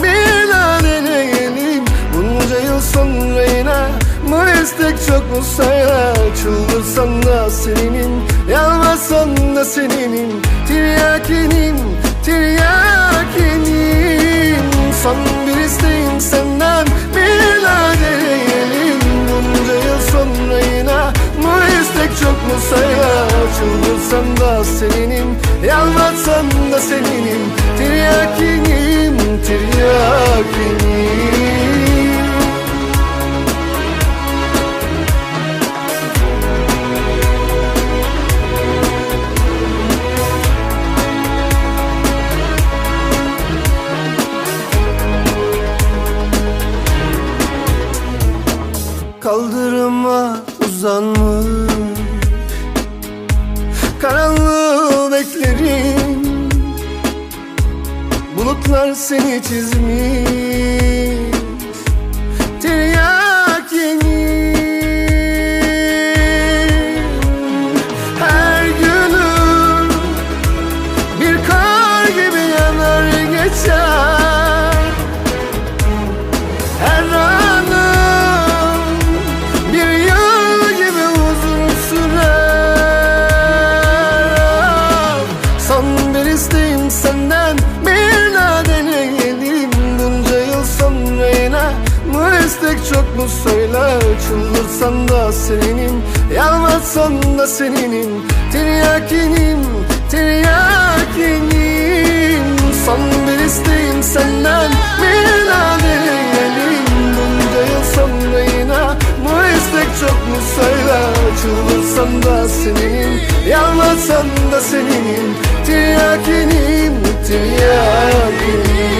deneyelim Bunca yıl sonra yine bu istek çok mu sayar Çıldırsan da seninim. Yalvarsan da seninim. Tiryakinim, tiryakinim Son bir isteğim senden. Deneyelim Bunca yıl sonra yine bu istek çok mu sayar Çıldırsan da seninim. Yalvarsan da seninim. Tiryakinim, tiryakinim Kaldırıma uzanmış. Karanlığı beklerim Bulutlar seni çizmiş Gerek çok mu söyle Çıldırsan da seninim Yalvarsan da seninim Tiryakinim Tiryakinim Son bir isteğim senden Milad edelim Bunca yıl sonra yine Bu istek çok mu söyle Çıldırsan da seninim Yalvarsan da seninim Tiryakinim Tiryakinim